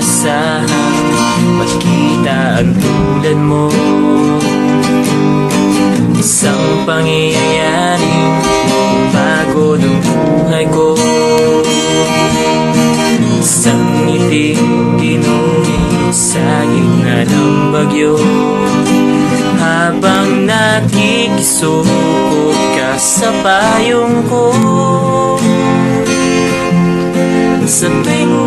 inaasahang makita ang tulad mo. Isang pangyayaring bago ng buhay ko. Isang ngiting ginuwi sa gitna ng bagyo. Habang nakikisukot ka sa payong ko Sa tuwing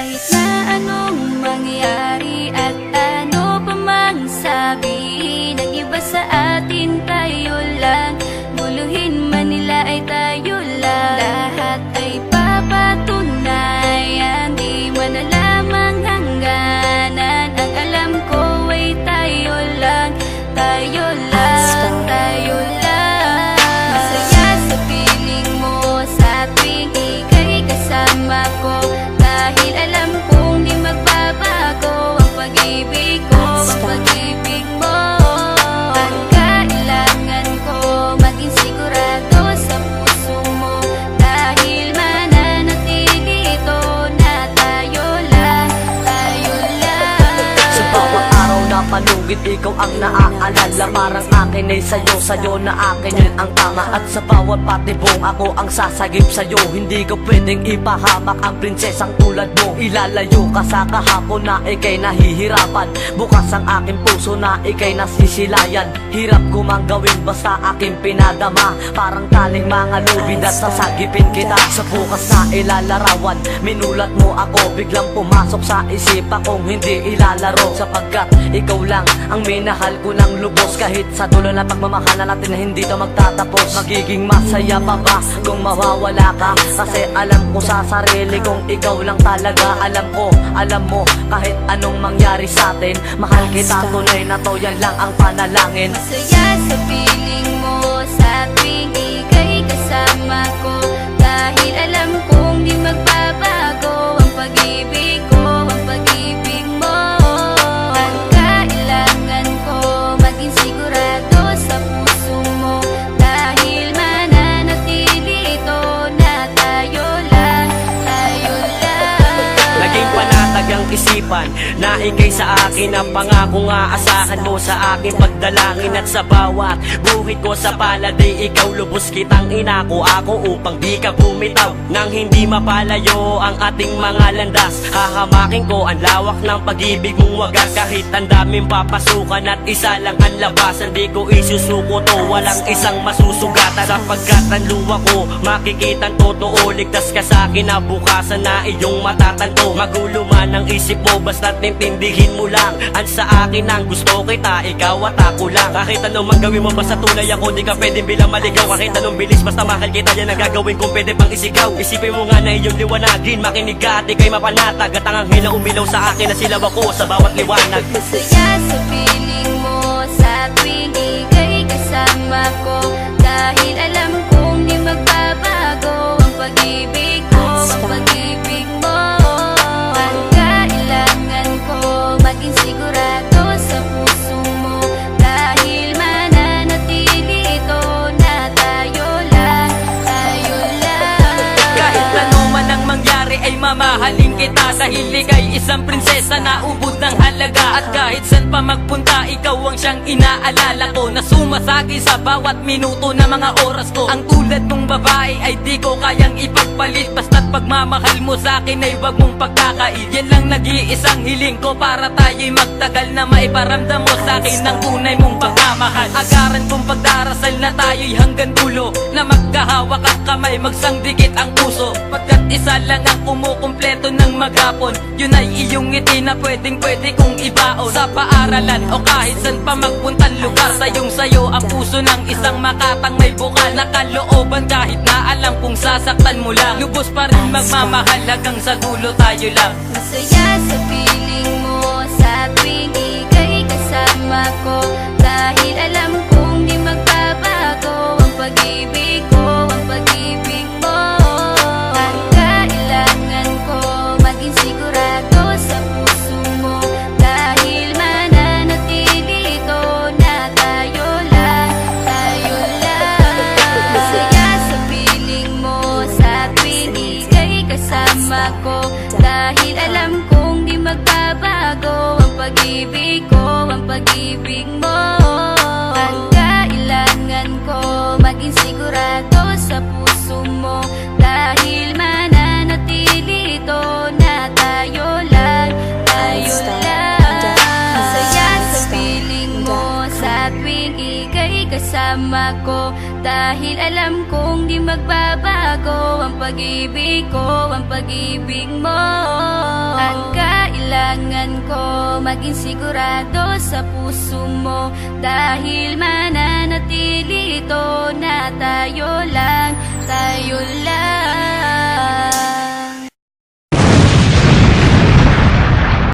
Kahit na anong mangyari at ano pa mang sabihin Ang iba sa atin tayo ang naaalala. Parang akin ay sa'yo Sa'yo na akin yun ang tama. At sa bawat patibong ako ang sasagip sa'yo. Hindi ko pwedeng ipahamak ang prinsesang tulad mo. Ilalayo ka sa kahapon na ikay nahihirapan. Bukas ang aking puso na ikay nasisilayan. Hirap ko mang gawin basta aking pinadama. Parang taling mga lubid at sasagipin kita. Sa bukas na ilalarawan Minulat mo ako. Biglang pumasok sa isipa kong hindi ilalaro. Sapagkat ikaw lang ang minahal ko ng lubos Kahit sa dulo na pagmamahalan natin na hindi to magtatapos. Magiging masaya pa ba kung mawawala ka? Kasi alam ko sa sarili kong ikaw lang talaga. Alam ko, alam mo kahit anong mangyari sa atin Mahal kita. Tunay na to yan lang ang panalangin. Masaya sa piling mo sa tuwing ika'y kasama ko. Dahil alam isipan Na ikay sa akin ang pangako nga Asahan mo sa akin pagdalangin At sa bawat buhit ko sa paladay Ikaw lubos kitang inako. Ako Upang di ka bumitaw Nang hindi mapalayo ang ating mga landas. Hahamakin ko ang lawak ng pag-ibig mong wagas. Kahit ang daming papasukan at isa lang ang labasan Di ko isusuko to Walang isang masusugatan. Sapagkat ang luwa ko Makikita totoo. Ligtas ka sa akin na bukasan na iyong matatanto. Magulo man ang isip mo Basta't intindihin mo lang. Ang sa akin ang gusto kita Ikaw at ako lang. Kahit anong magawin mo Basta tunay ako Di ka pwedeng bilang maligaw. Kahit anong bilis Basta mahal kita Yan ang gagawin kung pwede pang isigaw. Isipin mo nga na iyong liwanagin Makinig ka at ikay mapanatag. At ang anghel umilaw sa akin Na silaw ako sa bawat liwanag. Masaya sa piling mo sa tuwing ika'y kasama ko. Dahil alam kita Dahil ika'y isang prinsesa na ubod ng halaga. At kahit saan pa magpunta ikaw ang siyang inaalala ko Na sumasagi sa bawat minuto na mga oras ko. Ang tulad mong babae ay di ko kayang ipagpalit. Basta't pag pagmamahal mo sa akin ay wag mong pagkakait. Yan lang nag-iisang hiling ko para tayo'y magtagal na maiparamdam mo sa akin ng tunay mong pagmamahal. Agaran kong pagdarasal na tayo'y hanggang dulo. Na magkahawak ang kamay, magsangdikit ang puso. Pagkat isa lang ang kumukumpleto ng maghapon. Yun ay iyong ngiti na pwedeng pwede kong ibaon. Sa paaralan o kahit saan pa magpuntang lugar Sayong sayo. Ang puso ng isang makatang may bukal na kalooban. Kahit na alam kung sasaktan mo lang. Lubos pa rin magmamahal hanggang sa dulo tayo lang. Masaya sa piling mo sa ika'y kasama ko. Dahil alam kong di magbabago Ang pag-ibig kasama ko Dahil alam kong di magbabago Ang pag-ibig ko, ang pag-ibig mo sa tuwing ika'y kasama ko Dahil alam kong di magbabago Ang pag-ibig ko, ang pag-ibig mo. Ang kailangan ko maging sigurado sa puso mo Dahil mananatili ito na tayo lang, tayo lang